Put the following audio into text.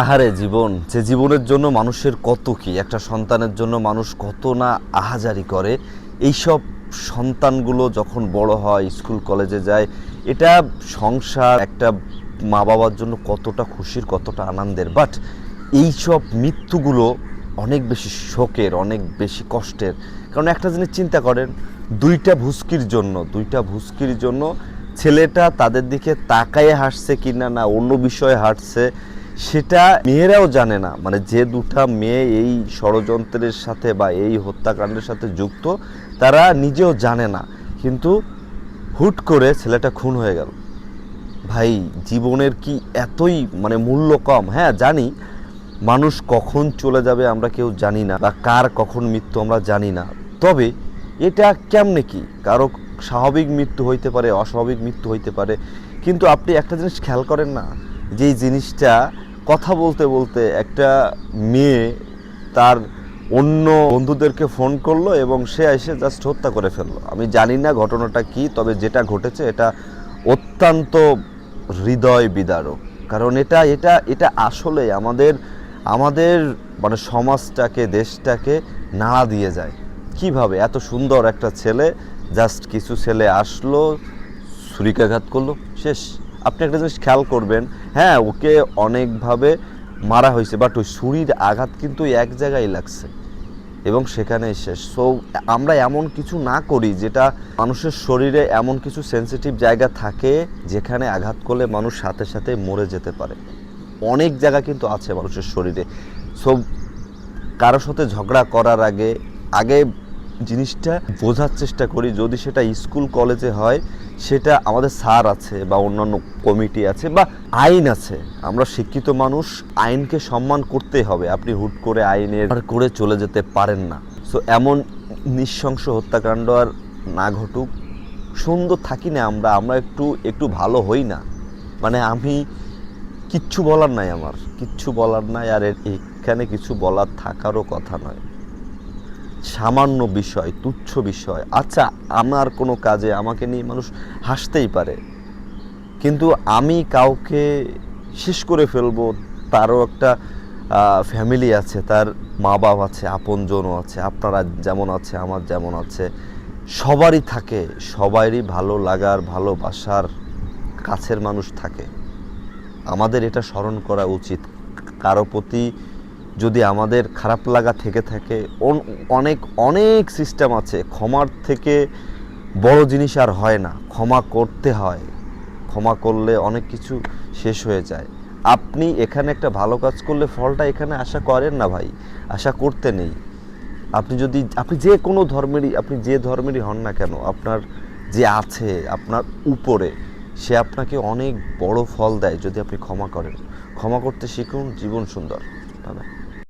আহারে জীবন, যে জীবনের জন্য মানুষের কত কি, একটা সন্তানের জন্য মানুষ কত না আহাজারি করে, এইসব সন্তানগুলো যখন বড় হয়, স্কুল, কলেজে যায়, এটা সংসার, একটা মা বাবার জন্য কতটা খুশির, কতটা আনন্দের বাট এইসব মৃত্যুগুলো অনেক বেশি শোকের, অনেক বেশি কষ্টের। কারণ একটা জিনিস চিন্তা করেন, দুইটা ভুস্কির জন্য, দুইটা ভুস্কির জন্য ছেলেটা তাদের দিকে তাকায়ে হাসছে কিনা না, অন্য বিষয়ে হাঁটছে সেটা মেয়েরাও জানে না। মানে যে দুটা মেয়ে এই ষড়যন্ত্রের সাথে বা এই হত্যাকাণ্ডের সাথে যুক্ত, তারা নিজেও জানে না। কিন্তু হুট করে ছেলেটা খুন হয়ে গেল। ভাই, জীবনের কি এতই মানে মূল্য কম? হ্যাঁ জানি। মানুষ কখন চলে যাবে আমরা কেউ জানি না, বা কার কখন মৃত্যু আমরা জানি না। তবে এটা কেমনে কি? কারও স্বাভাবিক মৃত্যু হইতে পারে, অস্বাভাবিক মৃত্যু হইতে পারে। কিন্তু আপনি একটা জিনিস খেয়াল করেন না যে জিনিসটা কথা বলতে বলতে একটা মেয়ে তার অন্য বন্ধুদেরকে ফোন করল এবং সে এসে জাস্ট হত্যা করে ফেলল। আমি জানি না ঘটনাটা কি, তবে যেটা ঘটেছে এটা অত্যন্ত হৃদয় বিদারক। কারণ এটা এটা এটা আসলে আমাদের আমাদের মানে সমাজটাকে, দেশটাকে নাড়া দিয়ে যায়। কীভাবে? এত সুন্দর একটা ছেলে, জাস্ট কিছু ছেলে আসলো, ছুরিকাঘাত করল, শেষ। আপনি একটা জিনিস খেয়াল করবেন হ্যাঁ ওকে অনেকভাবে মারা হয়েছে বাট ওই ছুরির আঘাত কিন্তু এক জায়গায় লাগছে এবং সেখানেই শেষ। সো আমরা এমন কিছু না করি যেটা মানুষের শরীরে এমন কিছু সেনসিটিভ জায়গা থাকে যেখানে আঘাত করলে মানুষ সাথে সাথে মরে যেতে পারে। অনেক জায়গা কিন্তু আছে মানুষের শরীরে। সো কারোর সাথে ঝগড়া করার আগে আগে জিনিসটা বোঝার চেষ্টা করি, যদি সেটা স্কুল, কলেজে হয়, সেটা আমাদের স্যার আছে বা অন্যান্য কমিটি আছে বা আইন আছে। আমরা শিক্ষিত মানুষ, আইনকে সম্মান করতেই হবে। আপনি হুট করে আইনের করে চলে যেতে পারেন না। সো এমন নৃশংস হত্যাকাণ্ড আর না ঘটুক। সুন্দর থাকি না আমরা আমরা একটু একটু ভালো হই না। মানে আমি কিচ্ছু বলার নাই আমার। কিচ্ছু বলার নাই আর এখানে কিছু বলার থাকারও কথা নয়। সামান্য বিষয়, তুচ্ছ বিষয়। আচ্ছা আমার কোনো কাজে আমাকে নিয়ে মানুষ হাসতেই পারে, কিন্তু আমি কাউকে শেষ করে ফেলব, তারও একটা ফ্যামিলি আছে, তার মা বাপ আছে, আপনজনও আছে, আপনারা যেমন আছে, আমার যেমন আছে, সবারই থাকে, সবারই ভালো লাগার, ভালোবাসার কাছের মানুষ থাকে। আমাদের এটা স্মরণ করা উচিত। কারও প্রতি যদি আমাদের খারাপ লাগা থেকে থাকে, অন- অনেক অনেক সিস্টেম আছে। ক্ষমার থেকে বড় জিনিস আর হয় না। ক্ষমা করতে হয়। ক্ষমা করলে অনেক কিছু শেষ হয়ে যায়। আপনি এখানে একটা ভালো কাজ করলে ফলটা এখানে আশা করেন না ভাই। আশা করতে নেই। আপনি যদি, আপনি যে কোনো ধর্মেরই, আপনি যে ধর্মেরই হন না কেন, আপনার যে আছে, আপনার উপরে, সে আপনাকে অনেক বড় ফল দেয় যদি আপনি ক্ষমা করেন। ক্ষমা করতে শিখুন, জীবন সুন্দর। দাদা